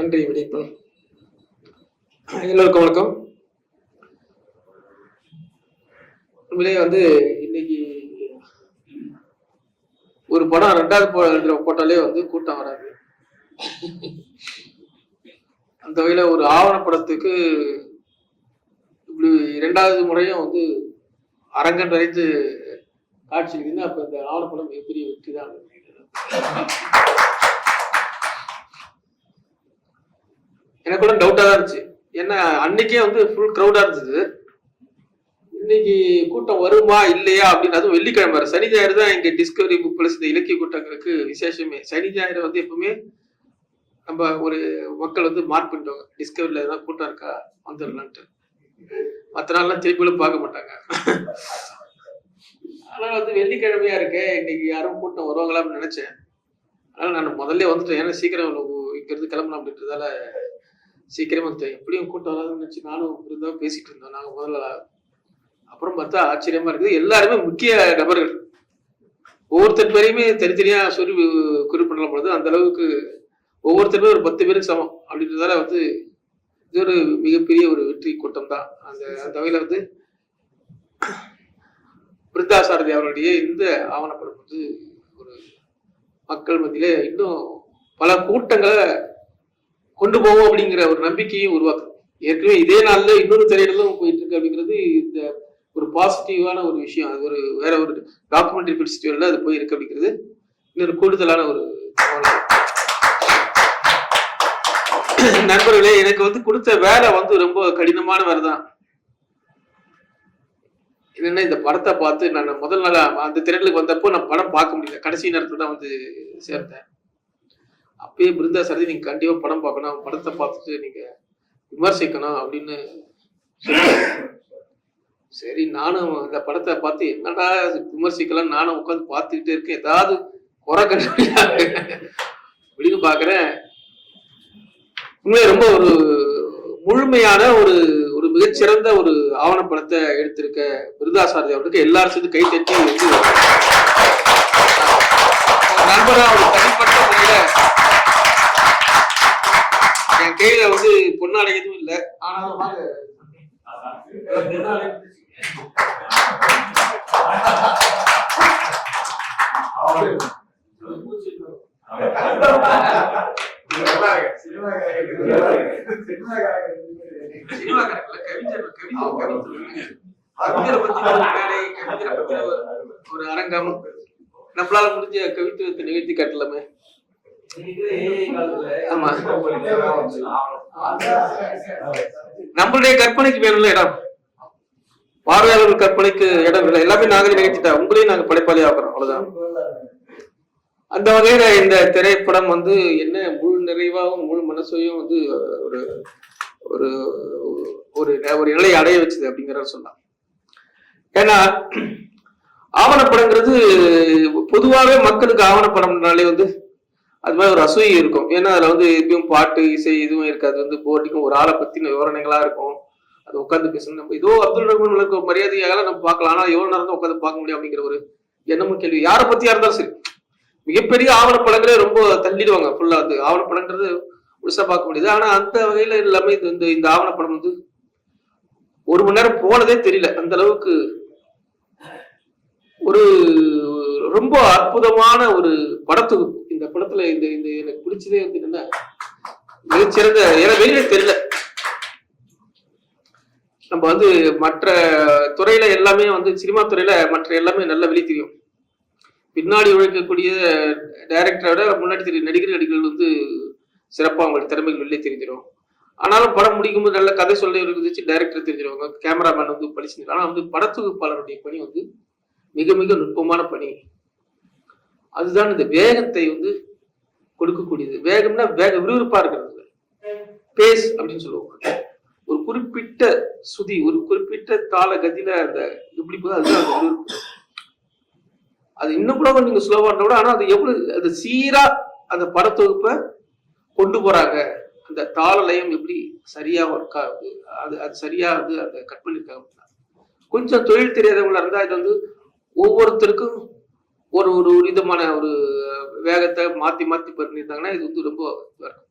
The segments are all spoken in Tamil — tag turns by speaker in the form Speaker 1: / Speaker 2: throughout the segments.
Speaker 1: நன்றி விடிப்பன் எல்லோருக்கும் வணக்கம். உண்மையிலே வந்து இன்னைக்கு ஒரு படம் ரெண்டாவது போட்டாலே வந்து கூட்டம் வராது. அந்த வகையில ஒரு ஆவணப்படத்துக்கு இப்படி இரண்டாவது முறையும் வந்து அரங்கம் நிறைந்து காட்சி இருக்குதுன்னா அப்ப இந்த ஆவணப்படம் மிகப்பெரிய வெற்றி தான். எனக்கு கூட டவுட்டா தான் இருந்துச்சு. ஏன்னா அன்னைக்கே வந்து ஃபுல் க்ரௌடா இருந்தது. இன்னைக்கு கூட்டம் வருமா இல்லையா அப்படின்னு அதுவும் வெள்ளிக்கிழமை வர. சனி ஞாயிறு தான் இங்க டிஸ்கவரி புக் பிளஸ் இந்த இலக்கிய கூட்டங்களுக்கு விசேஷமே. சனி ஞாயிறு வந்து எப்பவுமே நம்ம ஒரு மக்கள் வந்து மார்க் பண்ணிடுவாங்க. டிஸ்கவரியில் எதாவது கூட்டம் இருக்கா வந்துடலான்ட்டு. மற்ற நாள்லாம் திருப்பியும் பார்க்க மாட்டாங்க. ஆனால் வந்து வெள்ளிக்கிழமையா இருக்கேன் இன்னைக்கு யாரும் கூட்டம் வருவாங்களா அப்படின்னு நினைச்சேன். அதனால நான் முதல்ல வந்துட்டேன். ஏன்னா சீக்கிரம் இங்க இருந்து கிளம்பலாம் அப்படின்றதால சீக்கிரமா எப்படியும் கூட்டம் வராதுன்னு நினைச்சு நானும் இருந்தா பேசிட்டு இருந்தோம். நாங்க முதல்ல அப்புறம் பார்த்தா ஆச்சரியமா இருக்குது. எல்லாருமே முக்கிய நபர்கள். ஒவ்வொருத்தர் பேரையுமே தனித்தனியா சொல்லி குறிப்பிடலாம் பொழுது அந்த அளவுக்கு ஒவ்வொருத்தருமே ஒரு பத்து பேருக்கு சமம். அப்படின்றதால வந்து இது ஒரு மிகப்பெரிய ஒரு வெற்றி கூட்டம் தான். அந்த அந்த வகையில வந்து பிருந்தா சாரதி அவருடைய இந்த ஆவணப்படம் வந்து ஒரு மக்கள் மத்தியில இன்னும் பல கூட்டங்களை கொண்டு போவோம் அப்படிங்கிற ஒரு நம்பிக்கையும் உருவாக்குது. ஏற்கனவே இதே நாள்ல இன்னொரு திரையிடலும் போயிட்டு இருக்கு அப்படிங்கிறது இந்த ஒரு பாசிட்டிவான ஒரு விஷயம். அது ஒரு வேற ஒரு டாக்குமெண்ட்ரி ஃபெஸ்டிவல்ல அது போயிருக்கு அப்படிங்கிறது. இன்னொரு கூடுதலான ஒரு நண்பர்களே எனக்கு வந்து கொடுத்த வேலை வந்து ரொம்ப கடினமான வேலை தான் என்னன்னா இந்த படத்தை பார்த்து நான் முதல் நாள் அந்த திரையிலுக்கு வந்தப்போ நான் படம் பார்க்க முடியல. கடைசி நேரத்துல தான் வந்து சேர்ந்தேன் அப்பயே பிருந்தா சரதி நீங்க கண்டிப்பா படம் பார்க்கணும். படத்தை பார்த்துட்டு நீங்க விமர்சிக்கணும் அப்படின்னு சரி நானும் இந்த படத்தை பார்த்து என்னடா விமர்சிக்கலாம்? நானும் உட்காந்து பார்த்துக்கிட்டே இருக்கேன். ஏதாவது குறை கண்டுபிடிக்கா அப்படின்னு பாக்குறேன் உண்மையை ரொம்ப ஒரு முழுமையான ஒரு ஒரு மிகச்சிறந்த ஒரு ஆவணப்படத்தை எடுத்திருக்க விருதாசாரதி அவருக்கு எல்லாரும் சேர்ந்து கை தட்டி வந்து நண்பரா ஒரு தனிப்பட்ட முறையில கையில வந்து பொன்னாடை எதுவும் இல்லை. ஆனாலும் ஒரு அரங்கம் நம்மளால முடிஞ்ச கவித்துவத்தை நிகழ்த்தி காட்டலாமே. நம்மளுடைய கற்பனைக்கு வேணும்ல இடம். பார்வையாளர்கள் கற்பனைக்கு இடம் இல்லை. எல்லாமே நாங்களே நிகழ்த்திட்டா உங்களையும் நாங்க படைப்பாளி ஆகிறோம் அவ்வளவுதான். அந்த வகையில இந்த திரைப்படம் வந்து என்ன முழு நிறைவாகவும் முழு மனசையும் வந்து ஒரு ஒரு ஒரு ஒரு நிலையை அடைய வச்சது அப்படிங்கிறத சொல்லலாம் ஏன்னா ஆவணப்படங்கிறது பொதுவாகவே மக்களுக்கு ஆவணப்படம்னாலே வந்து அது மாதிரி ஒரு அசூயை இருக்கும். ஏன்னா அதுல வந்து எப்பயும் பாட்டு இசை எதுவும் இருக்காது. வந்து போட்டிக்கும் ஒரு ஆளை பத்தின விவரணைகளா இருக்கும். அது உட்காந்து பேசணும். நம்ம இதோ அப்துல் ரஹ்மான் மரியாதையாக நம்ம பார்க்கலாம். ஆனா எவ்வளவு நேரம் தான் உட்காந்து பார்க்க முடியும் அப்படிங்கிற ஒரு எண்ணமும் கேள்வி. யாரை பத்தியா இருந்தாலும் சரி. மிகப்பெரிய ஆவணப்படங்களே ரொம்ப தள்ளிடுவாங்க. ஃபுல்லா வந்து ஆவணப்படங்கிறது முழுசா பார்க்க முடியுது. ஆனா அந்த வகையில எல்லாமே இது வந்து இந்த ஆவணப்படம் வந்து ஒரு மணி நேரம் போனதே தெரியல. அந்த அளவுக்கு ஒரு ரொம்ப அற்புதமான ஒரு படத்தொகுப்பு. இந்த படத்துல இந்த இந்த எனக்கு பிடிச்சதே வந்து என்னன்னா மிகச்சிறந்த ஏன்னா வெளியே தெரியல. நம்ம வந்து மற்ற துறையில எல்லாமே வந்து சினிமா துறையில மற்ற எல்லாமே நல்லா வெளியே தெரியும். பின்னாடி உழைக்கக்கூடிய டைரக்டரை விட முன்னாடி தெரியும் நடிகர் நடிகர்கள் வந்து சிறப்பாக அவங்களுக்கு திறமைகள் வெளியே தெரிஞ்சிடும். ஆனாலும் படம் முடிக்கும் போது நல்ல கதை சொல்ல இருந்துச்சு டைரக்டர் தெரிஞ்சிருவாங்க கேமராமேன் வந்து படிச்சு ஆனால் வந்து படத்தொகுப்பாளருடைய பணி வந்து மிக மிக நுட்பமான பணி. அதுதான் இந்த வேகத்தை வந்து கொடுக்கக்கூடியது. வேகம்னா வேக விறுவிறுப்பா இருக்கிறது. பேஸ் அப்படின்னு சொல்லுவாங்க. ஒரு குறிப்பிட்ட சுதி ஒரு குறிப்பிட்ட தாள கதியில அந்த எப்படி போகுது அதுதான் அந்த விறுவிறுப்பு. அது இன்னும் கூட நீங்க ஸ்லோவா கூட ஆனா அது எவ்வளவு அது சீரா அந்த படத்தொகுப்பை கொண்டு போறாங்க. அந்த தாள லயம் எப்படி சரியா ஒர்க் ஆகுது அது அது சரியா வந்து அதை கட் பண்ணிருக்காங்க. கொஞ்சம் தொழில் தெரியாதவங்களா இருந்தா இது வந்து ஒவ்வொருத்தருக்கும் ஒரு ஒரு விதமான ஒரு வேகத்தை மாத்தி மாத்தி பண்ணியிருந்தாங்கன்னா இது வந்து ரொம்ப இருக்கும்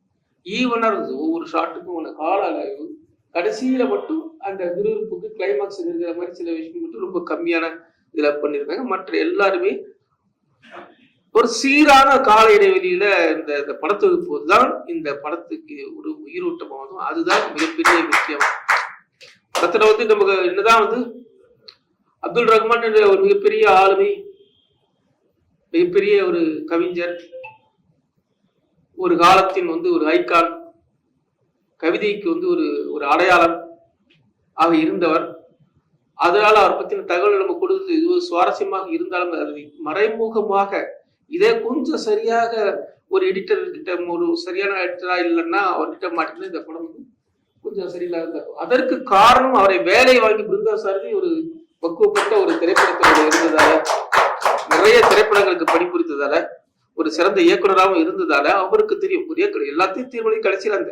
Speaker 1: ஈவனா இருந்தது. ஒவ்வொரு ஷாட்டுக்கும் ஒன்று கால அளவு கடைசியில மட்டும் அந்த விறுவிறுப்புக்கு கிளைமாக்ஸ் இருக்கிற மாதிரி சில விஷயம் மட்டும் ரொம்ப கம்மியான இதுல பண்ணியிருக்காங்க மற்ற எல்லாருமே ஒரு சீரான கால இடைவெளியில இந்த இந்த படத்தொகுப்பு தான் இந்த படத்துக்கு ஒரு உயிரூட்டமாகும் அதுதான் மிகப்பெரிய விஷயம். படத்துல வந்து நமக்கு என்னதான் வந்து அப்துல் ரஹ்மான் என்ற ஒரு மிகப்பெரிய ஆளுமை மிகப்பெரிய ஒரு கவிஞர் ஒரு காலத்தின் வந்து ஒரு ஐக்கான் கவிதைக்கு வந்து ஒரு ஒரு அடையாளம் ஆக இருந்தவர். அதனால அவர் பத்தின தகவல் நம்ம கொடுத்து இது ஒரு சுவாரஸ்யமாக இருந்தாலும் அது மறைமுகமாக இதே கொஞ்சம் சரியாக ஒரு எடிட்டர் கிட்ட ஒரு சரியான எடிட்டரா இல்லைன்னா அவர்கிட்ட மாட்டினா இந்த படம் வந்து கொஞ்சம் சரியில்லாத இருக்கும் அதற்கு காரணம் அவரை வேலை வாங்கி பிருந்தா சாரதி ஒரு பக்குவப்பட்ட ஒரு திரைப்படத்தில் இருந்ததாக நிறைய திரைப்படங்களுக்கு பணிபுரிந்ததால ஒரு சிறந்த இயக்குனராகவும் இருந்ததால அவருக்கு தெரியும். ஒரு இயக்குனர் எல்லாத்தையும் தீர்மானி கடைசியில் அந்த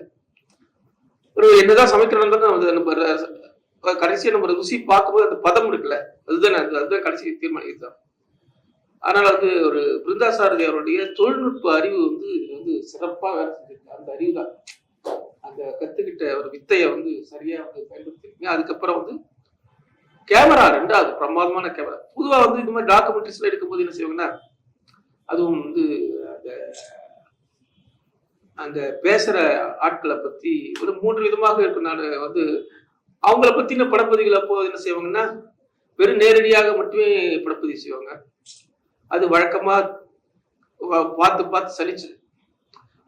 Speaker 1: ஒரு என்னதான் சமைக்கிறோம் தான் நம்ம கடைசியை நம்ம ருசி பார்க்கும்போது அந்த பதம் இருக்குல்ல அதுதான் அது- அதுதான் கடைசி தீர்மானிக்கிறது ஆனால் வந்து ஒரு பிருந்தா சாரதி அவருடைய தொழில்நுட்ப அறிவு வந்து வந்து சிறப்பாக வேலை செஞ்சிருக்கு. அந்த அறிவு தான் அந்த கத்துக்கிட்ட ஒரு வித்தையை வந்து சரியா வந்து பயன்படுத்திருக்கீங்க. அதுக்கப்புறம் வந்து கேமரா ரெண்டாவது பிரமாதமான கேமரா. பொதுவாக வந்து இந்த மாதிரி டாக்குமெண்ட்ரிஸ்ல எடுக்கும்போது என்ன செய்வாங்கன்னா அதுவும் வந்து அந்த அந்த பேசுற ஆட்களை பத்தி ஒரு மூன்று விதமாக இருக்கிறனால வந்து அவங்கள பத்தின படப்பதிவுகள் அப்போ என்ன செய்வாங்கன்னா வெறும் நேரடியாக மட்டுமே படப்பதிவு செய்வாங்க. அது வழக்கமா பார்த்து பார்த்து சலிச்சு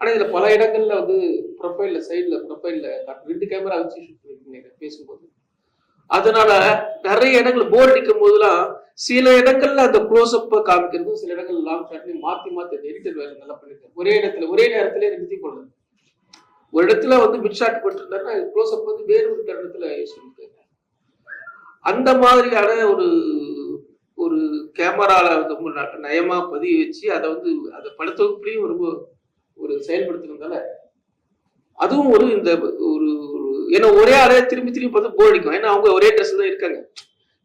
Speaker 1: ஆனா இதுல பல இடங்கள்ல வந்து ப்ரொஃபைல்ல சைடில் ப்ரொஃபைல்ல ரெண்டு கேமரா வச்சு ஷூட் பண்ணிருக்கீங்க பேசும்போது அதனால நிறைய இடங்கள் போர் அடிக்கும் போதுலாம் சில இடங்கள்ல அந்த க்ளோஸ் அப்ப காமிக்கிறதும் சில இடங்கள் லாங் ஷாட்லயும் மாத்தி மாத்தி அந்த எடிட்டர் வேலை நல்லா பண்ணிருக்காரு. ஒரே இடத்துல ஒரே நேரத்துல நிறுத்தி கொள்ளுது ஒரு இடத்துல வந்து மிட் ஷாட் போட்டிருந்தாருன்னா க்ளோஸ் அப் வந்து வேறு ஒரு இடத்துல யூஸ் பண்ணிருக்காரு. அந்த மாதிரியான ஒரு ஒரு கேமரால வந்து ரொம்ப நயமா பதிய வச்சு அதை வந்து அதை படத்தொகுப்புலையும் ரொம்ப ஒரு செயல்படுத்தினதால அதுவும் ஒரு இந்த ஒரு ஒரு- ஏன்னா ஒரே ஆளே திரும்பி திரும்பி பார்த்து போர் அடிக்கும். ஏன்னா அவங்க ஒரே ட்ரெஸ் தான் இருக்காங்க.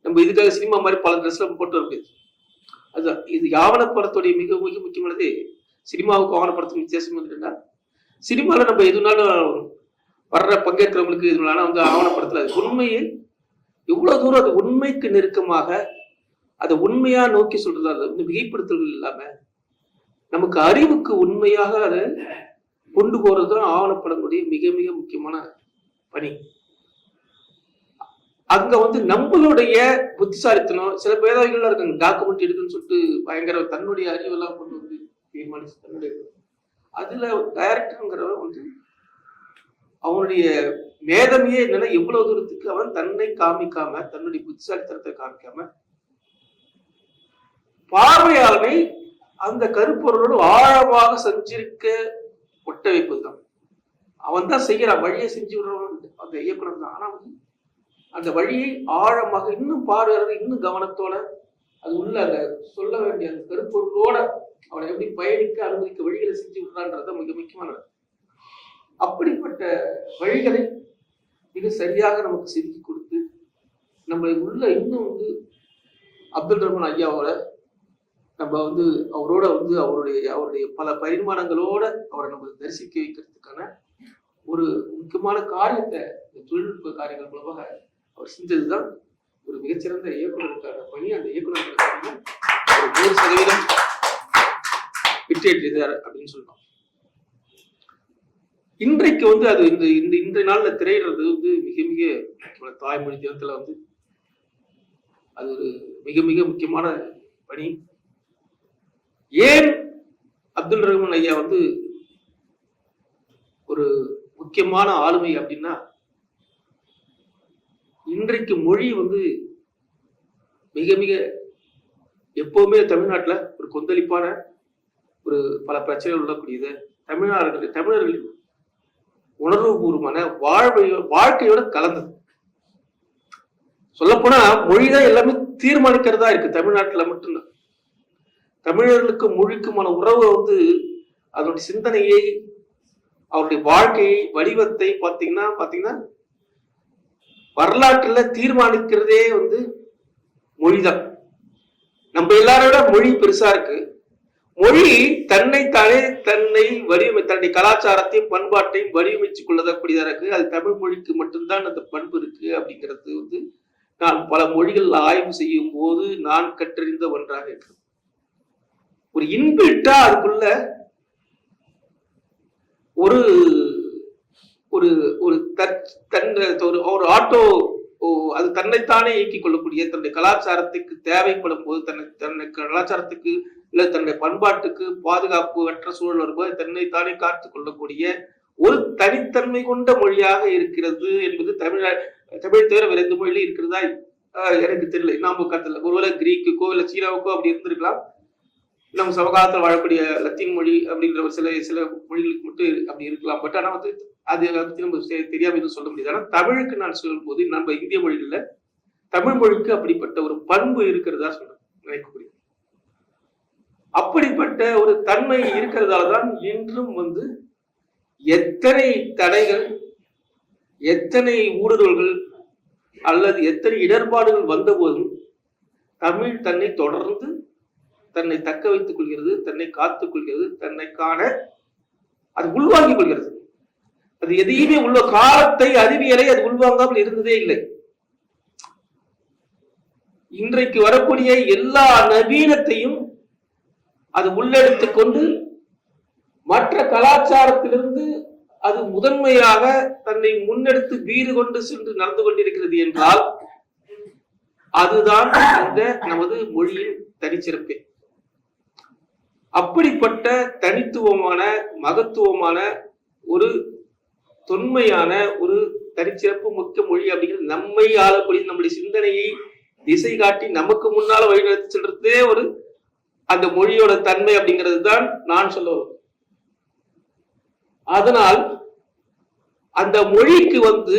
Speaker 1: நம்ம இதுக்காக சினிமா மாதிரி பல ட்ரெஸ்ல போட்டு வர அதுதான். இது யாவன படத்துடைய மிக மிக முக்கியமானது சினிமாவுக்கு ஆவண வித்தியாசம் என்னன்னா சினிமால நம்ம எதுனாலும் வர்ற பங்கேற்கிறவங்களுக்கு இதனால வந்து ஆவண படத்துல அது உண்மையை எவ்வளவு தூரம் அது உண்மைக்கு நெருக்கமாக அதை உண்மையா நோக்கி சொல்றது அது வந்து மிகைப்படுத்தல்கள் இல்லாம நமக்கு அறிவுக்கு உண்மையாக அதை கொண்டு போகிறது தான் ஆவணப்படங்களுடைய மிக மிக முக்கியமான பணி. அங்க வந்து நம்மளுடைய புத்திசாலித்தனம் சில பேதாவிகள் இருக்காங்க டாக்குமெண்ட் எடுக்குன்னு சொல்லிட்டு பயங்கர தன்னுடைய அறிவெல்லாம் கொண்டு வந்து தீர்மானிச்சு தன்னுடைய அதுல டைரக்டருங்கிறவன் வந்து அவனுடைய மேதமையே என்னன்னா எவ்வளவு தூரத்துக்கு அவன் தன்னை காமிக்காம தன்னுடைய புத்திசாலித்தனத்தை காமிக்காம பார்வையாளனை அந்த கருப்பொருளோடு ஆழமாக சஞ்சரிக்க ஒட்ட வைப்பதுதான் அவன் தான் செய்கிறான் வழியை செஞ்சு விடுறவன் அந்த இயக்குனர் தான். ஆனா வந்து அந்த வழியை ஆழமாக இன்னும் பார்வையாளர் இன்னும் கவனத்தோட அது உள்ள அந்த சொல்ல வேண்டிய அந்த கருப்பொருளோட அவனை எப்படி பயணிக்க அனுமதிக்க வழிகளை செஞ்சு விடுறான்றது மிக முக்கியமானது அப்படிப்பட்ட வழிகளை மிக சரியாக நமக்கு செதுக்கி கொடுத்து நம்ம உள்ள இன்னும் வந்து அப்துல் ரஹ்மான் ஐயாவோட நம்ம வந்து அவரோட வந்து அவருடைய அவருடைய பல பரிமாணங்களோட அவரை நம்ம தரிசிக்க வைக்கிறதுக்கான ஒரு முக்கியமான காரியத்தை இந்த தொழில்நுட்ப காரியங்கள் மூலமாக அவர் செஞ்சதுதான் ஒரு மிகச்சிறந்த இயக்குநருக்கான பணி. அந்த இயக்குனருக்கான ஒரு நூறு சதவீதம் வெற்றியேற்றியதார் அப்படின்னு சொல்லலாம். இன்றைக்கு வந்து அது இந்த இந்த இன்றைய நாள்ல திரையிடுறது வந்து மிக மிக தாய்மொழி தினத்துல வந்து அது ஒரு மிக மிக முக்கியமான பணி. ஏன் அப்துல் ரஹ்மான் ஐயா வந்து ஒரு முக்கியமான ஆளுமை அப்படின்னா இன்றைக்கு மொழி வந்து மிக மிக எப்பவுமே தமிழ்நாட்டில் ஒரு கொந்தளிப்பான ஒரு பல பிரச்சனைகள் உள்ளக்கூடியது. தமிழ்நாடுகள் தமிழர்களின் உணர்வுபூர்வமான வாழ்வையோ வாழ்க்கையோட கலந்தது. சொல்லப்போனா மொழிதான் எல்லாமே தீர்மானிக்கிறதா இருக்கு. தமிழ்நாட்டில் மட்டும்தான். தமிழர்களுக்கும் மொழிக்குமான உறவை வந்து அதனுடைய சிந்தனையை அவருடைய வாழ்க்கையை வடிவத்தை பார்த்தீங்கன்னா பார்த்தீங்கன்னா வரலாற்றுல தீர்மானிக்கிறதே வந்து மொழிதான். நம்ம எல்லாரோட மொழி பெருசா இருக்கு. மொழி தன்னை தானே தன்னை வடிவமை தன்னுடைய கலாச்சாரத்தையும் பண்பாட்டையும் வடிவமைச்சு கொள்ளக்கூடியதா இருக்கு. அது தமிழ் மொழிக்கு மட்டும்தான் அந்த பண்பு இருக்கு அப்படிங்கிறது வந்து நான் பல மொழிகள் ஆய்வு செய்யும் போது நான் கற்றறிந்த ஒன்றாக இருக்கு. ஒரு இன்பிட்டா அதுக்குள்ள ஒரு ஒரு ஒரு தன் ஒரு ஒரு ஆட்டோ அது தன்னைத்தானே இயக்கிக் கொள்ளக்கூடிய தன்னுடைய கலாச்சாரத்துக்கு தேவைப்படும் போது தன்னை தன்னை கலாச்சாரத்துக்கு இல்ல தன்னுடைய பண்பாட்டுக்கு பாதுகாப்பு அற்ற சூழல் வரும்போது தன்னைத்தானே காத்து கொள்ளக்கூடிய ஒரு தனித்தன்மை கொண்ட மொழியாக இருக்கிறது என்பது தமிழ தமிழ் தவிர வேற எந்த மொழியிலும் இருக்கிறதா? எனக்கு தெரியல. நாம கத்துல ஒருவேளை கிரீக்குக்கோ இல்ல சீனாவுக்கோ அப்படி இருந்திருக்கலாம். நம்ம சமகாலத்தில் வாழக்கூடிய லத்தீன் மொழி அப்படிங்கிற ஒரு சில சில மொழிகளுக்கு மட்டும் அப்படி இருக்கலாம். பட் ஆனா வந்து அது பத்தி நம்ம தெ- தெரியாம எதுவும் சொல்ல முடியாது. ஆனா தமிழுக்கு நான் சொல்லும்போது நம்ம இந்திய மொழியில தமிழ் மொழிக்கு அப்படிப்பட்ட ஒரு பண்பு இருக்கிறதா சொல்றேன். நினைக்கக்கூடிய. அப்படிப்பட்ட ஒரு தன்மை இருக்கிறதால தான் இன்றும் வந்து எத்தனை தடைகள் எத்தனை ஊடுருவல்கள் அல்லது எத்தனை இடர்பாடுகள் வந்த போதும் தமிழ் தன்னை தொடர்ந்து தன்னை தக்க வைத்துக் கொள்கிறது தன்னை காத்துக் கொள்கிறது தன்னை காண அது உள்வாங்கிக் கொள்கிறது. அது எதையுமே உள்ள காலத்தை அறிவியலை அது உள்வாங்காமல் இருந்ததே இல்லை. இன்றைக்கு வரக்கூடிய எல்லா நவீனத்தையும் அது உள்ளெடுத்துக் கொண்டு மற்ற கலாச்சாரத்திலிருந்து அது முதன்மையாக தன்னை முன்னெடுத்து வீறு கொண்டு சென்று நடந்து கொண்டிருக்கிறது என்றால் அதுதான் இந்த நமது மொழியின் தனிச்சிறப்பே. அப்படிப்பட்ட தனித்துவமான மகத்துவமான ஒரு தொன்மையான ஒரு தனிச்சிறப்பு மிக்க மொழி அப்படிங்கிறது நம்மை ஆளக்கூடிய நம்முடைய சிந்தனையை திசை காட்டி நமக்கு முன்னால வழிநடத்தி சென்றதே ஒரு அந்த மொழியோட தன்மை அப்படிங்கிறது தான் நான் சொல்ல அதனால் அந்த மொழிக்கு வந்து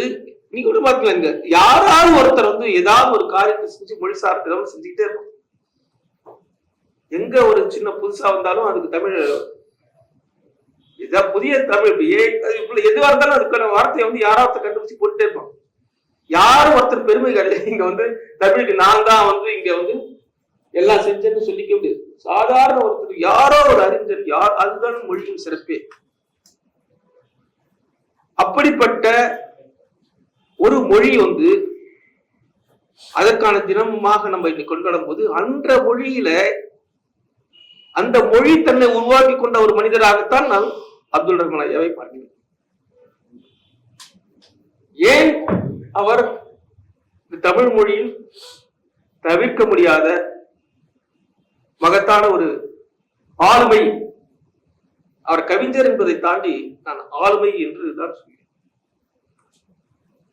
Speaker 1: நீங்க கூட பாத்தீங்க யாராவது ஒருத்தர் வந்து ஏதாவது ஒரு காரியத்தை செஞ்சு மொழி சார்ந்த செஞ்சுக்கிட்டே இருப்பாங்க. எங்க ஒரு சின்ன புதுசா வந்தாலும் அதுக்கு தமிழ் இதான் புதிய தமிழ் இப்ப எதுவா இருந்தாலும் அதுக்கான வார்த்தையை வந்து யாராவது கண்டுபிடிச்சு போட்டுட்டே இருப்பான். யாரும் ஒருத்தர் பெருமை கிடையாது. இங்க வந்து தமிழுக்கு நான் தான் வந்து இங்க வந்து எல்லாம் செஞ்சேன்னு சொல்லிக்க முடியாது. சாதாரண ஒருத்தர் யாரோ ஒரு அறிஞர் யார் அதுதான் மொழியின் சிறப்பே. அப்படிப்பட்ட ஒரு மொழி வந்து அதற்கான தினமாக நம்ம இன்னைக்கு கொண்டாடும் போது அந்த மொழியில அந்த மொழி தன்னை உருவாக்கி கொண்ட ஒரு மனிதராகத்தான் நான் அப்துல் ரஹ்மான் ஐயாவை பார்க்கிறேன். ஏன் அவர் இந்த தமிழ் மொழியில் தவிர்க்க முடியாத மகத்தான ஒரு ஆளுமை? அவர் கவிஞர் என்பதை தாண்டி நான் ஆளுமை என்று தான் சொல்கிறேன்.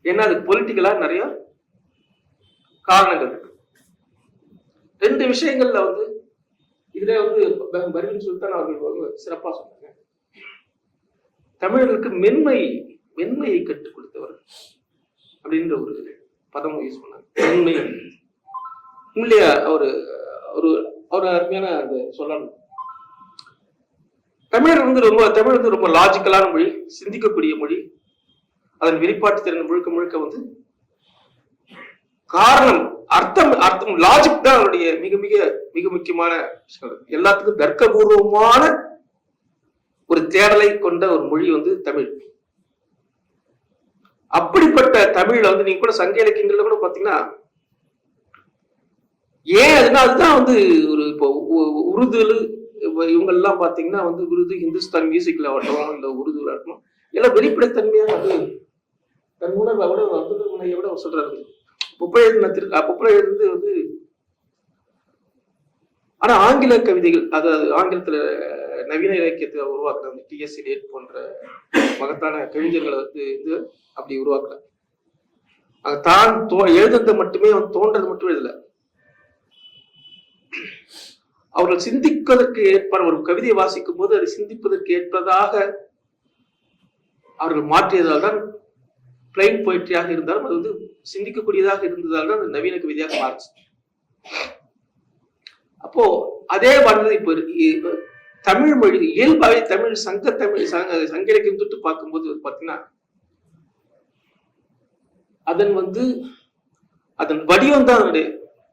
Speaker 1: ஏன்னா அது பொலிட்டிக்கலா நிறைய காரணங்கள் இருக்கு. ரெண்டு விஷயங்கள்ல வந்து இதுல வந்து ப- சுல்தான் அவர்கள் வந்து சிறப்பா சொன்னாங்க. தமிழர்களுக்கு மென்மை மென்மையை கற்றுக் கொடுத்தவர் அப்படின்ற ஒரு பதம் யூஸ் பண்ணாங்க. மென்மை. உண்மையா ஒரு ஒரு ஒரு அருமையான அது சொல்லணும் தமிழர் வந்து ரொம்ப தமிழ் வந்து ரொம்ப லாஜிக்கலான மொழி சிந்திக்கக்கூடிய மொழி. அதன் வெளிப்பாட்டு திறன் முழுக்க முழுக்க வந்து காரணம் அர்த்தம் அர்த்தம் லாஜிக் தான் அவருடைய மிக மிக மிக முக்கியமான எல்லாத்துக்கும் தர்க்கபூர்வமான ஒரு தேடலை கொண்ட ஒரு மொழி வந்து தமிழ். அப்படிப்பட்ட தமிழ்ல வந்து நீங்க கூட சங்க இலக்கியங்கள்ல கூட பாத்தீங்கன்னா ஏன் அதுனா அதுதான் வந்து ஒரு இப்போ உ- உருதுல இவங்க எல்லாம் பாத்தீங்கன்னா வந்து உருது ஹிந்துஸ்தான் மியூசிக்ல ஆகட்டும் இல்ல உருதுல ஆகட்டும் எல்லாம் வெளிப்படைத்தன்மையா வந்து தன் உணர்வை விட அப்துல் முனையை விட சொல்றாரு. புப்பழ எழுதின வந்து ஆனா ஆங்கில கவிதைகள் அதாவது ஆங்கிலத்துல நவீன இலக்கியத்தை உருவாக்குற அந்த டிஎஸ் டேட் போன்ற மகத்தான கவிஞர்களை வந்து இது அப்படி உருவாக்குற தான் தோ- எழுதுறது மட்டுமே அவன் தோன்றது மட்டும் எழுதல. அவர்கள் சிந்திப்பதற்கு ஏற்பான ஒரு கவிதையை வாசிக்கும் போது அதை சிந்திப்பதற்கு ஏற்பதாக அவர்கள் மாற்றியதால் தான் பிளைன் போயிட்ரியாக இருந்தாலும் அது வந்து சிந்திக்கக்கூடியதாக இருந்ததால் தான் அந்த நவீன கவிதையாக மாறுச்சு. அப்போ அதே மாதிரி இப்போ இப்ப தமிழ் மொழி இயல்பாவே தமிழ் சங்க தமிழ் சங்க சங்க இலக்கியம் தொட்டு பார்க்கும்போது பார்த்தீங்கன்னா அதன் வந்து அதன் வடிவம் தான் அதனுடைய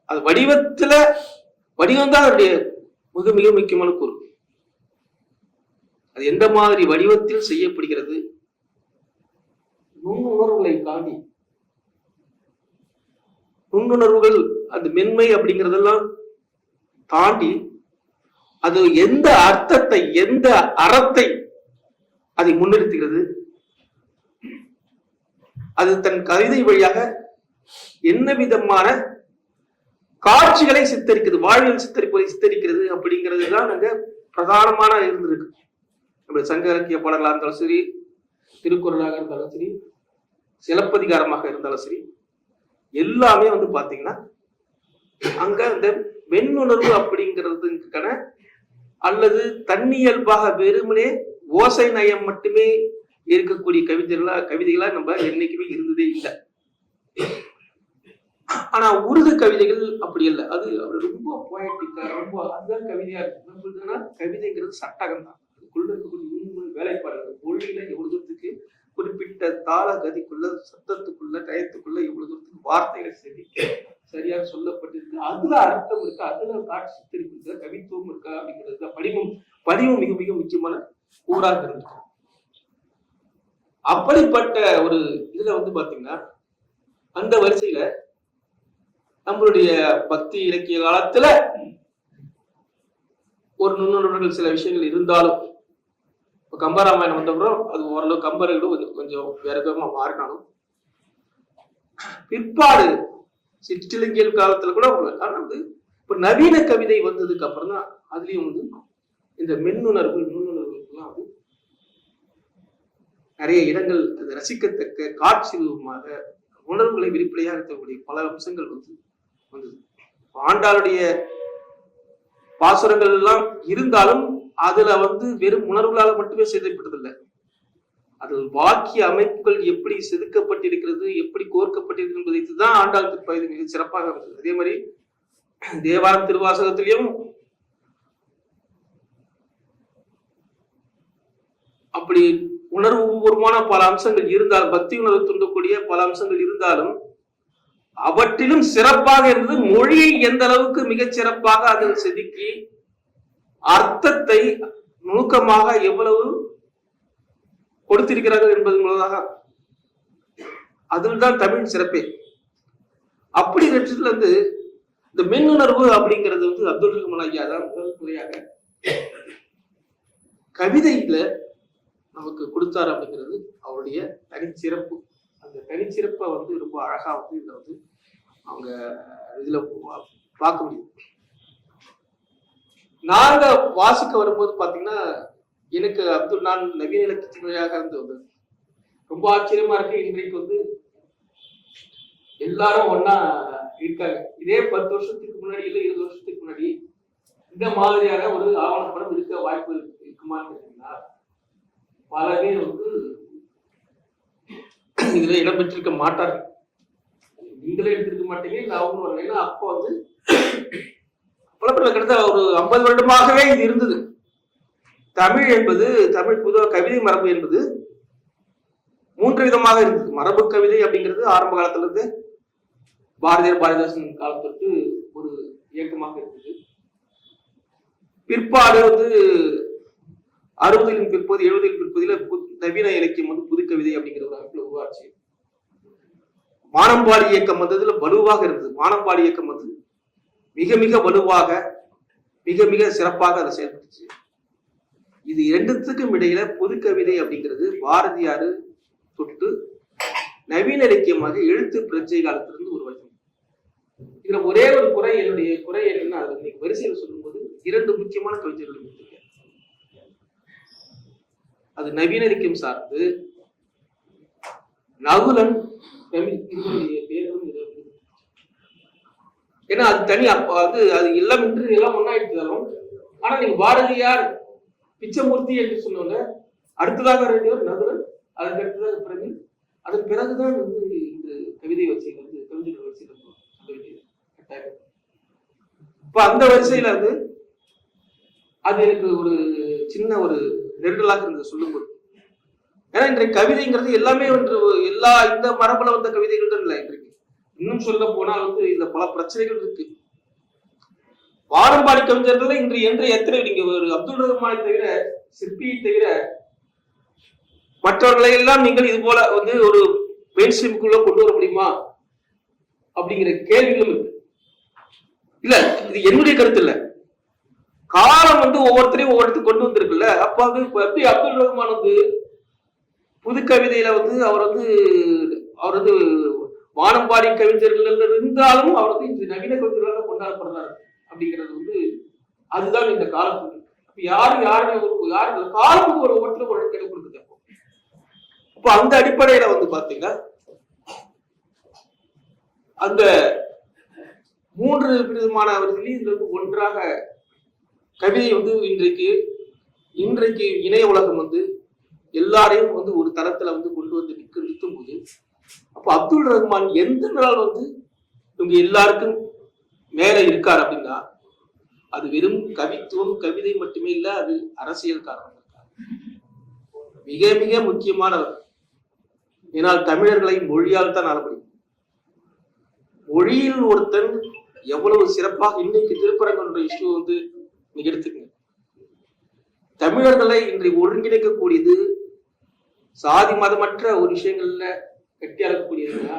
Speaker 1: அது வடிவத்துல வடிவம் தான் அதனுடைய மிக மிக முக்கியமான கூறு. அது எந்த மாதிரி வடிவத்தில் செய்யப்படுகிறது நுண்ணுணர்வுகளை தாண்டி நுண்ணுணர்வுகள் அந்த மென்மை அப்படிங்கறதெல்லாம் தாண்டி அது எந்த அர்த்தத்தை எந்த அறத்தை அதை முன்னிறுத்துகிறது? அது தன் கவிதை வழியாக என்ன விதமான காட்சிகளை சித்தரிக்கிறது வாழ்வில் சித்தரிப்பதை சித்தரிக்கிறது அப்படிங்கிறது தான் அங்க பிரதானமான இருந்திருக்கு. நம்ம சங்க இலக்கிய பாடலாக இருந்தாலும் சரி திருக்குறளாக இருந்தாலும் சரி சிலப்பதிகாரமாக இருந்தாலும் சரி எல்லாமே வந்து பாத்தீங்கன்னா அங்க இந்த வெண்ணுணர்வு அப்படிங்கிறதுக்கான அல்லது தன்னியல்பாக வெறுமனே ஓசை நயம் மட்டுமே இருக்கக்கூடிய கவிதைகளா கவிதைகளா நம்ம என்னைக்குமே இருந்ததே இல்லை. ஆனா உருது கவிதைகள் அப்படி இல்லை. அது அவர் ரொம்ப போயட்டிக்கா ரொம்ப அதுதான் கவிதையா இருக்கு. கவிதைங்கிறது சட்டகம் தான் அதுக்குள்ள இருக்கக்கூடிய உண்மை வேலைப்பாடுகள் மொழியில எவ்வளவு தூரத்துக்கு குறிப்பிட்ட தாள கதிக்குள்ள சத்தத்துக்குள்ள டயத்துக்குள்ள எவ்வளவு தூரத்துக்கு வார்த்தைகள் சரி சரியாக சொல்லப்பட்டிருக்கு. அதுல அர்த்தம் இருக்கா? அதுல காட்சி சித்தரிப்பு கவித்துவம் இருக்கா? அப்படிங்கிறது படிவம். படிமம் மிக மிக முக்கியமான கூறாக இருக்கு. அப்படிப்பட்ட ஒரு இதுல வந்து பாத்தீங்கன்னா அந்த வரிசையில நம்மளுடைய பக்தி இலக்கிய காலத்துல ஒரு நுண்ணுணர்வுகள் சில விஷயங்கள் இருந்தாலும் கம்பராமாயணம் வந்தப்புறம் அது ஓரளவு கம்பர்களும் கொஞ்சம் கொஞ்சம் வேற விதமா மாறினாலும். பிற்பாடு சிற்றிலங்கியல் காலத்துல கூட ஆனா வந்து இப்ப நவீன கவிதை வந்ததுக்கு அப்புறம் தான் அதுலயும் வந்து இந்த மென்னுணர்வு நுண்ணுணர்வுகள்லாம் வந்து நிறைய இடங்கள் அது ரசிக்கத்தக்க காட்சி ரூபமாக உணர்வுகளை வெளிப்படையாக இருக்கக்கூடிய பல அம்சங்கள் வந்து வந்தது. ஆண்டாளுடைய பாசுரங்கள் எல்லாம் இருந்தாலும் அதுல வந்து வெறும் உணர்வுகளால் மட்டுமே செய்யப்பட்டதில்லை அது வாக்கிய அமைப்புகள் எப்படி செதுக்கப்பட்டிருக்கிறது எப்படி கோர்க்கப்பட்டிருக்கிறது என்பதை தான் ஆண்டாள் திருப்பதி மிக சிறப்பாக இருந்தது அதே மாதிரி தேவாரம் திருவாசகத்திலையும் அப்படி உணர்வு பூர்வமான பல அம்சங்கள் இருந்தால் பக்தி உணர்வு தூண்டக்கூடிய பல அம்சங்கள் இருந்தாலும் அவற்றிலும் சிறப்பாக இருந்தது மொழியை எந்த அளவுக்கு மிகச் சிறப்பாக அதில் செதுக்கி அர்த்தத்தை நுணுக்கமாக எவ்வளவு கொடுத்திருக்கிறார்கள் என்பது மூலமாக அதில் தான் தமிழ் சிறப்பே. அப்படி பட்சத்துல வந்து இந்த மின்னுணர்வு அப்படிங்கிறது வந்து அப்துல் ரஹ்மான் ஐயா தான் முதல் முறையாக கவிதையில நமக்கு கொடுத்தார் அப்படிங்கிறது அவருடைய தனிச்சிறப்பு. அந்த தனிச்சிறப்பை வந்து ரொம்ப அழகா வந்து இதுல வந்து அவங்க இதுல பார்க்க முடியும். நாங்க வாசிக்க வரும்போது பாத்தீங்கன்னா எனக்கு அப்துல் நான் நவீன இலக்கியத்தின் வழியாக இருந்து வந்தது. ரொம்ப ஆச்சரியமா இருக்கு. இன்றைக்கு வந்து எல்லாரும் ஒன்னா இருக்காங்க. இதே பத்து வருஷத்துக்கு முன்னாடி இல்ல இருபது வருஷத்துக்கு முன்னாடி இந்த மாதிரியான ஒரு ஆவணப்படம் இருக்க வாய்ப்பு இருக்குமான்னு கேட்டீங்கன்னா பல பேர் வந்து இதுல இடம்பெற்றிருக்க மாட்டார்கள். நீங்களே எடுத்திருக்க மாட்டீங்க இல்ல அவங்களும் வரல. ஏன்னா அப்போ வந்து புலப்பில் கிட்டத்தட்ட ஒரு ஐம்பது வருடமாகவே இது இருந்தது. தமிழ் என்பது தமிழ் புது கவிதை மரபு என்பது மூன்று விதமாக இருந்தது. மரபு கவிதை அப்படிங்கிறது ஆரம்ப காலத்துல இருந்து பாரதியார் பாரதிதாசன் காலத்திற்கு ஒரு இயக்கமாக இருந்தது. பிற்பாடு வந்து அறுபதிலும் பிற்பது எழுபதிலும் பிற்பதில நவீன இலக்கியம் வந்து புது கவிதை அப்படிங்கிற ஒரு அமைப்புல உருவாச்சு. வானம்பாடி இயக்கம் வந்ததுல வலுவாக இருந்தது. வானம்பாடி இயக்கம் வந்து மிக மிக வலுவாக மிக மிக சிறப்பாக அதை செயல்பட்டுச்சு இது இரண்டுத்துக்கும் இடையில பொது கவிதை அப்படிங்கிறது பாரதியாரு தொட்டு நவீன இலக்கியமாக எழுத்து பிரச்சை காலத்திலிருந்து உருவாக்கி இதுல ஒரே ஒரு குறை என்னுடைய குறை என்னன்னா அது இன்னைக்கு வரிசையில் சொல்லும்போது இரண்டு முக்கியமான கவிஞர்கள் அது நவீன இலக்கியம் சார்ந்து நகுலன் பேரும் ஏன்னா அது தனி அது அது எல்லாம் இன்று எல்லாம் ஒன்னாயிட்டாலும் ஆனா நீங்க பாரதியார் பிச்சமூர்த்தி என்று சொன்னோங்க அடுத்ததாக வேண்டியவர் நகுலன் அதற்கு அடுத்ததாக பிறகு அதன் பிறகுதான் வந்து இந்த கவிதை வரிசையில் வந்து கவிஞர்கள் வரிசையில் கட்டாயம். இப்ப அந்த வரிசையில வந்து அது எனக்கு ஒரு சின்ன ஒரு நெருடலாக இருந்தது சொல்லும்போது. ஏன்னா இன்றைக்கு கவிதைங்கிறது எல்லாமே ஒன்று எல்லா இந்த மரபுல வந்த கவிதைகள் இல்லை இன்றைக்கு. இன்னும் சொல்ல போனால் வந்து இதுல பல பிரச்சனைகள் இருக்கு. பாரம்பாடி கவிஞர்கள் இன்று என்று எத்தனை நீங்க ஒரு அப்துல் ரஹ்மானை தவிர சிற்பியை தவிர மற்றவர்களை எல்லாம் நீங்கள் இது போல வந்து ஒரு மெயின் ஸ்ட்ரீமுக்குள்ள கொண்டு வர முடியுமா? அப்படிங்கிற கேள்விகளும் இருக்கு. இல்ல இது என்னுடைய கருத்து இல்ல. காலம் வந்து ஒவ்வொருத்தரையும் ஒவ்வொருத்தர் கொண்டு வந்திருக்குல்ல. அப்ப வந்து இப்ப எப்படி அப்துல் ரஹ்மான் வந்து புது கவிதையில வந்து அவர் வந்து அவர் வந்து வானம்பாடி கவிஞர்கள் இருந்தாலும் அவர் வந்து இந்த நவீன கவிஞர்களாக கொண்டாடப்படுறாரு அப்படிங்கிறது வந்து அதுதான் இந்த காலத்துக்கு அப்ப யாரு யாரு ஒரு- யாரு காலத்துக்கு ஒரு ஒவ்வொருத்தரும் ஒரு இடம் கொடுக்குது அப்போ. அப்ப அந்த அடிப்படையில வந்து பாத்தீங்கன்னா அந்த மூன்று விதமான இதுல ஒன்றாக கவிதை வந்து இன்றைக்கு இன்றைக்கு இணைய உலகம் வந்து எல்லாரையும் வந்து ஒரு தரத்துல வந்து கொண்டு வந்து நிற்க நிற்கும் போது அப்ப அப்துல் ரஹ்மான் எந்த நாள் வந்து இவங்க எல்லாருக்கும் மேல இருக்கார் அப்படின்னா அது வெறும் கவித்துவம் கவிதை மட்டுமே இல்ல அது அரசியல் காரணம். மிக மிக முக்கியமானவர். ஏனால் தமிழர்களை மொழியால் தான் முடியும். மொழியில் ஒருத்தன் எவ்வளவு சிறப்பாக இன்னைக்கு திருப்பரங்குன்ற இஷ்யூ வந்து நீங்க எடுத்துக்கங்க. தமிழர்களை இன்றைக்கு ஒருங்கிணைக்கக்கூடியது சாதி மதமற்ற ஒரு விஷயங்கள்ல கட்டி அழக்கக்கூடியதுன்னா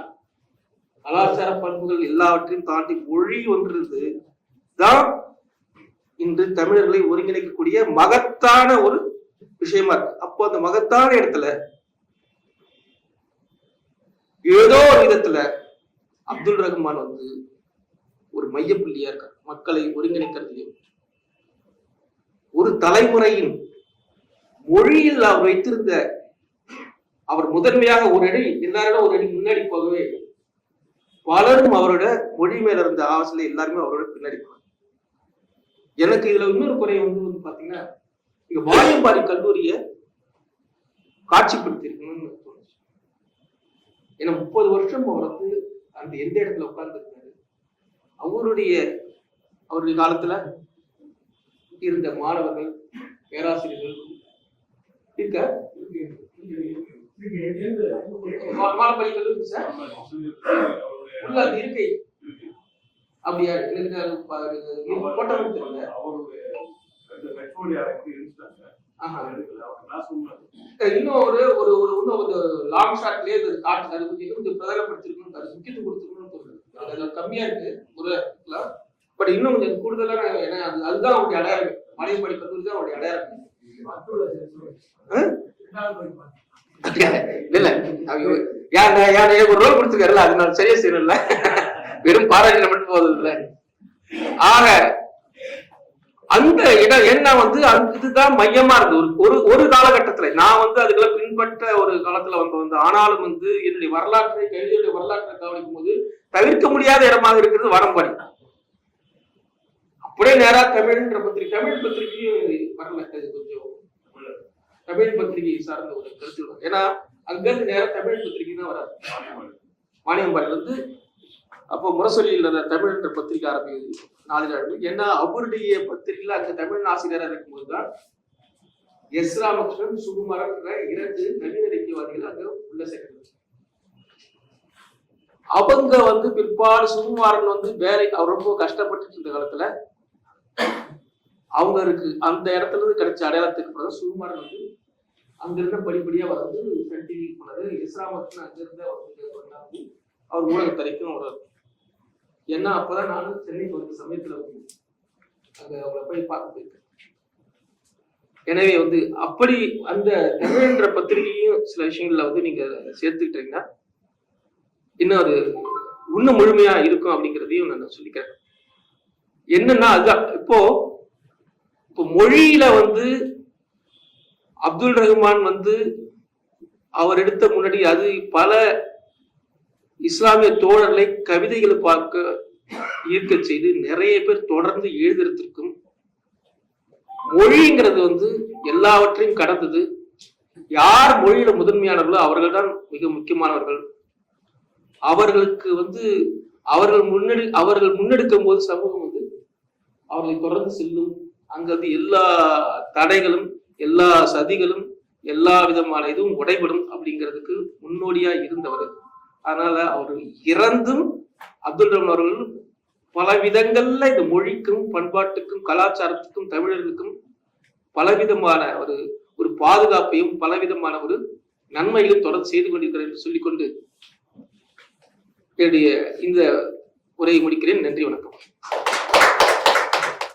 Speaker 1: கலாச்சார பண்புகள் எல்லாவற்றையும் தாண்டி மொழி ஒன்றது தான் இன்று தமிழர்களை ஒருங்கிணைக்கக்கூடிய மகத்தான ஒரு விஷயமா இருக்கு. அப்போ அந்த மகத்தான இடத்துல ஏதோ ஒரு விதத்துல அப்துல் ரஹ்மான் வந்து ஒரு மையப்புள்ளியா இருக்கார். மக்களை ஒருங்கிணைக்கிறதுலையும். ஒரு தலைமுறையின் மொழியில் அவர் வைத்திருந்த அவர் முதன்மையாக ஒரு அடி எல்லாரும் ஒரு அடி முன்னாடி போகவே பலரும் அவரோட மொழி மேல இருந்த ஆசையில எல்லாருமே அவரோட பின்னாடி போனாங்க. எனக்கு இதுல இன்னொரு குறை வந்து வந்து பாத்தீங்கன்னா இங்க வாணியம்பாடி கல்லூரிய காட்சிப்படுத்திருக்கணும்னு தோணுச்சு. ஏன்னா முப்பது வருஷம் அவர் வந்து அந்த எந்த இடத்துல உட்கார்ந்துருக்காரு அவருடைய அவருடைய காலத்துல இருந்த மாணவர்கள் பேராசிரியர்கள் இருக்க உள்ள இருக்கை அப்படியா எனக்கு போட்டோ இன்னும் ஒரு ஒரு ஒரு இன்னும் ஒரு லாங் ஷாட்லயே காட்டு அது கொஞ்சம் கொஞ்சம் பிரதானப்படுத்திருக்கணும் அது முக்கியத்துவம் கொடுத்துருக்கணும்னு தோணுது கம்மியா இருக்கு ஒரு பட் இன்னும் கொஞ்சம் கூடுதலா ஏன்னா அது அதுதான் அவருடைய அடையாளம் மலையப்பாடி கல்லூரி தான் அவருடைய அடையாளம் இல்ல இல்ல. யார் எனக்கு ஒரு ரோல் கொடுத்துருக்காருல்ல அது நான் சரியா செய்யணும்ல. வெறும் பாராட்டின மட்டும் போதும் இல்ல ஆக அந்த இடம் என்ன வந்து அந்த இதுதான் மையமா இருக்கு ஒரு ஒரு ஒரு காலகட்டத்துல நான் வந்து அதுக்கெல்லாம் பின்பற்ற ஒரு காலத்துல வந்து வந்து ஆனாலும் வந்து என்னுடைய வரலாற்றை கல்வியுடைய வரலாற்றை கவனிக்கும் போது தவிர்க்க முடியாத இடமாக இருக்கிறது வடம்பாடி அப்படியே நேரா தமிழ்ன்ற பத்திரிகை தமிழ் பத்திரிகையும் வரல கொஞ்சம். தமிழ் பத்திரிகை சார்ந்த ஒரு கருத்து வரும். ஏன்னா அங்க இருந்து தமிழ் பத்திரிகை தான் வராது. வாணியம்பாடியில் வந்து அப்போ முரசொலியில் அந்த தமிழ்ன்ற பத்திரிகை ஆரம்பிக்குது. நாளிதழ் ஏன்னா அவருடைய பத்திரிகையில அந்த தமிழ் ஆசிரியராக இருக்கும்போது தான் எஸ் ராமகிருஷ்ணன் சுகுமாரன்ற இரண்டு நவீன இலக்கியவாதிகள் அங்க உள்ள சேர்க்கிறது அவங்க வந்து பிற்பாடு சுகுமாரன் வந்து வேலை அவர் ரொம்ப கஷ்டப்பட்டு இருந்த காலத்துல அவங்களுக்கு அந்த இடத்துல இருந்து கிடைச்ச அடையாளத்துக்கு பிறகு சுகுமாரன் வந்து அங்கிருந்த படிப்படியா அவர் வந்து கண்டினியூ பண்ணது. போனாரு எஸ் ராமகிருஷ்ணன் அவர் வந்து அவர் ஊடகத்துறைக்கும் அவர் ஏன்னா அப்பதான் நானும் சென்னைக்கு வந்த சமயத்துல வந்து அங்க அவரை போய் பார்த்து போயிருக்கேன் எனவே வந்து அப்படி அந்த தமிழ்ன்ற பத்திரிகையும் சில விஷயங்கள்ல வந்து நீங்க சேர்த்துக்கிட்டீங்கன்னா இன்னும் அது இன்னும் முழுமையா இருக்கும் அப்படிங்கிறதையும் நான் சொல்லிக்கிறேன். என்னன்னா அதுதான். இப்போ இப்போ மொழியில வந்து அப்துல் ரஹ்மான் வந்து அவர் எடுத்த முன்னாடி அது பல இஸ்லாமிய தோழர்களை கவிதைகளை பார்க்க ஈர்க்க செய்து நிறைய பேர் தொடர்ந்து எழுதுறதுக்கும் மொழிங்கிறது வந்து எல்லாவற்றையும் கடந்தது. யார் மொழியில முதன்மையானவர்களோ அவர்கள் தான் மிக முக்கியமானவர்கள். அவர்களுக்கு வந்து அவர்கள் முன்னெடு அவர்கள் முன்னெடுக்கும் போது சமூகம் வந்து அவர்களை தொடர்ந்து செல்லும். அங்க வந்து எல்லா தடைகளும் எல்லா சதிகளும் எல்லா விதமான இதுவும் உடைபடும் அப்படிங்கிறதுக்கு முன்னோடியா இருந்தவர். அதனால அவர் இறந்தும் அப்துல் ரஹ்மான் அவர்கள் பல விதங்கள்ல இந்த மொழிக்கும் பண்பாட்டுக்கும் கலாச்சாரத்துக்கும் தமிழர்களுக்கும் பலவிதமான ஒரு ஒரு பாதுகாப்பையும் பலவிதமான ஒரு நன்மைகளையும் தொடர்ந்து செய்து கொண்டிருக்கிறார் என்று சொல்லிக்கொண்டு என்னுடைய இந்த உரையை முடிக்கிறேன். நன்றி வணக்கம்.